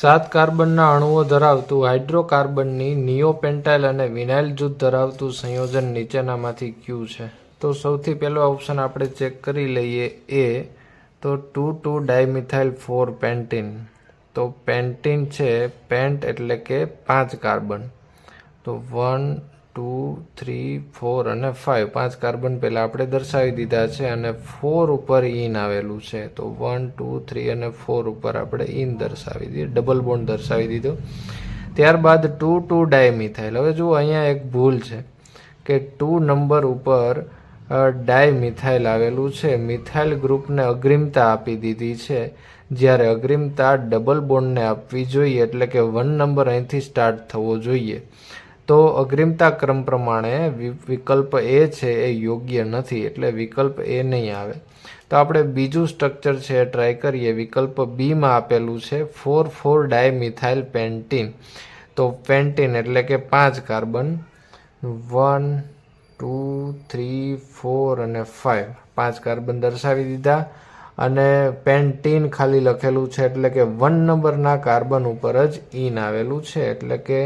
સાત કાર્બનના અણુઓ ધરાવતું હાઇડ્રોકાર્બનની નિયોપેન્ટાઇલ અને વિનાઇલ જૂથ ધરાવતું સંયોજન નીચેનામાંથી કયું છે? તો સૌથી પહેલો ઓપ્શન આપણે ચેક કરી લઈએ એ તો two two dimethyl four pentene. તો પેન્ટીન છે, પેન્ટ એટલે કે પાંચ કાર્બન. તો વન ટુ, થ્રી, ફોર અને ફાઇવ પાંચ કાર્બન પહેલાં આપણે દર્શાવી દીધા છે અને ફોર ઉપર ઇન આવેલું છે. તો વન, ટુ, થ્રી અને ફોર ઉપર આપણે ઇન દર્શાવી દઈએ ડબલ બોન્ડ દર્શાવી દીધો. ત્યારબાદ ટુ ટુ ડાયમિથાઇલ. હવે જુઓ, અહીંયા એક ભૂલ છે કે ટુ નંબર ઉપર ડાયમિથાઇલ આવેલું છે. મિથાઇલ ગ્રુપને અગ્રિમતા આપી દીધી છે. જ્યારે અગ્રિમતા ડબલ બોન્ડને આપવી જોઈએ, એટલે કે વન નંબર અહીંથી સ્ટાર્ટ થવો જોઈએ. તો અગ્રિમતા ક્રમ પ્રમાણે વિકલ્પ એ છે, એ યોગ્ય નથી, એટલે વિકલ્પ એ નહીં આવે. તો આપણે બીજું સ્ટ્રક્ચર છે એ ટ્રાય કરીએ. વિકલ્પ બીમાં આપેલું છે ફોર ફોર ડાયમિથાઇલ પેન્ટીન તો પેન્ટીન એટલે કે પાંચ carbon. One two three four અને ફાઇવ પાંચ કાર્બન દર્શાવી દીધા. અને પેન્ટીન ખાલી લખેલું છે, એટલે કે વન નંબરના કાર્બન ઉપર જ ઇન આવેલું છે, એટલે કે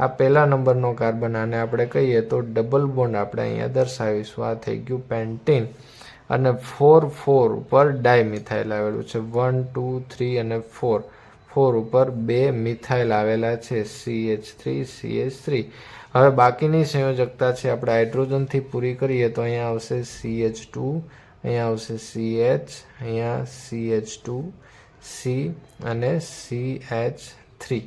આ પહેલા નંબરનો કાર્બન આને આપણે કહીએ તો ડબલ બોન્ડ આપણે અહીંયા દર્શાવીશું. આ થઈ ગયું પેન્ટીન અને ફોર ફોર ઉપર ડાય મિથાઇલ આવેલું છે. વન ટુ થ્રી અને ફોર ફોર ઉપર બે મિથાઇલ આવેલા છે. C H three C H three હવે બાકીની સંયોજકતા છે આપણે હાઇડ્રોજનથી પૂરી કરીએ તો અહીંયા આવશે સી એચ ટુ અહીંયા આવશે સી એચ અહીંયા સી એચ ટુ સી અને સી એચ થ્રી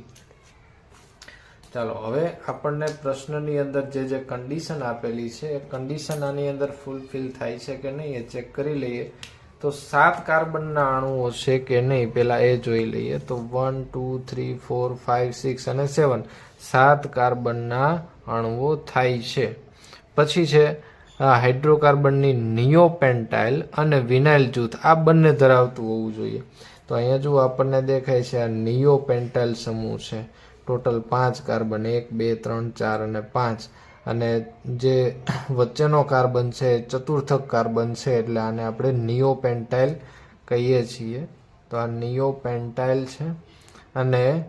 ચાલો, હવે આપણને પ્રશ્નની અંદર જે જે કન્ડિશન આપેલી છે, એ કન્ડિશન આની અંદર ફૂલફિલ થાય છે કે નહીં એ ચેક કરી લઈએ. તો સાત કાર્બનના અણુઓ છે કે નહીં પહેલાં એ જોઈ લઈએ. તો one two three four five six અને સેવન સાત કાર્બનના અણુઓ થાય છે. પછી છે હાઇડ્રોકાર્બનની નિયોપેન્ટાઇલ અને વિનાઇલ જૂથ. આ બંને ધરાવતું હોવું જોઈએ. તો અહીંયા જો આપણને દેખાય છે આ નિયોપેન્ટાઇલ સમૂહ છે. ટોટલ પાંચ કાર્બન, એક, બે, ત્રણ, ચાર અને પાંચ. અને જે વચ્ચેનો કાર્બન છે, એ ચતુર્થક કાર્બન છે, એટલે આને આપણે નિયોપેન્ટાઇલ કહીએ છીએ. તો આ નિયોપેન્ટાઇલ છે. અને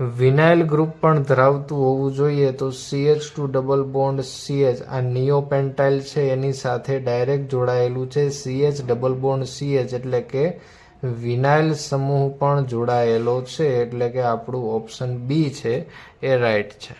વિનાઇલ ગ્રુપ પણ ધરાવતું હોવું જોઈએ તો CH two double bond CH આ નિયોપેન્ટાઇલ છે, એની સાથે ડાયરેક્ટ જોડાયેલું છે સીએચ ડબલ બોન્ડ સીએચ એટલે કે વિનાઇલ સમૂહ પણ જોડાયેલો છે એટલે કે આપણું ઓપ્શન બી છે એ રાઈટ છે.